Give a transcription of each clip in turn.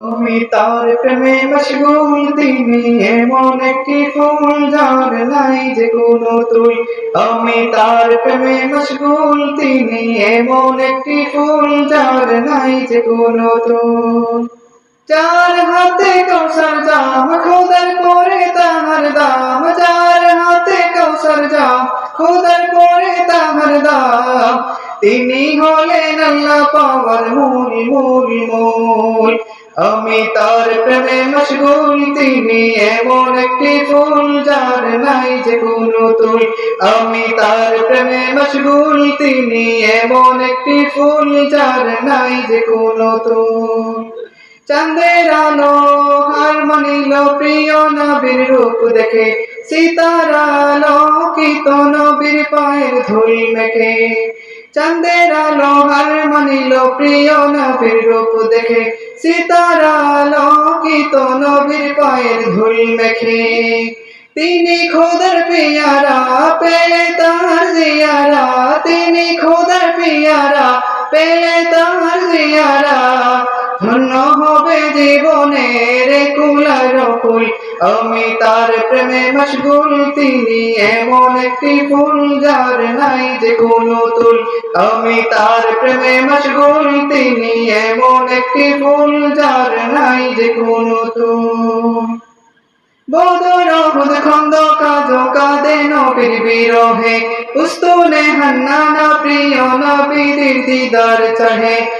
আমি তার প্রেমে মশগুল তিনি এমন একটি ফুল, যার নাই যে কোনো তুই আমি তার প্রেমে মশগুল তিনি এমন একটি ফুল, যার নাই যে কোনো তুই যার হাতে কৌশল জাম, খোদার করে তাহার দাম। যার হাতে কৌশল জাম, খোদার করে তাহার দাম। তিনি হলেন আল্লাহ পাওয়ার মূল মূল মূল আমি তার প্রেমে মশগুল, তিনি এমন একটি ফুল যার নাই যে কোনো তুই আমি তার প্রেমে মশগুল, তিনি এমন একটি ফুল যার নাই যে কোনো তুই চাঁদের আলো হার মানিল প্রিয় নবীর রূপ দেখে, সীতার আলো কিত নবীর পায়ের ধুল মেখে। চাঁদের আলো হার মানিল প্রিয় নবীর রূপ দেখে। সীতার আলো কিত নবীর পায়ের ধুল মেখে। তিনি খোদার পিয়ারা পেলে তাহার জিয়ারা। তিনি খোদার পিয়ারা পেলে তাহার জিয়ারা। ধন্য হবে জীবনের কুলার ফুল আমি তার প্রেমে মশগুল, তিনি এমন একটি ফুল যার নাই যে কোনো তুল। আমি তার প্রেমে মশগুল, তিনি এমন একটি ফুল যার নাই যে কোনো তুল। বদর হুদ খন্দ, কাজ, কাদে নবীর বিরহে। উস্তুনে হান্নানা, প্রিয় নবীর দিদার চাহে।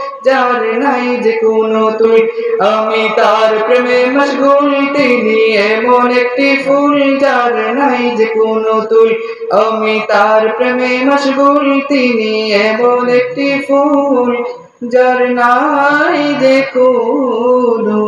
যার নাই যে কোনো তুই, আমি তার প্রেমে মশগুল তিনি এমন একটি ফুল যার নাই যে কোনো তুই, আমি তার প্রেমে মশগুল তিনি এমন একটি ফুল যার নাই যে কোনো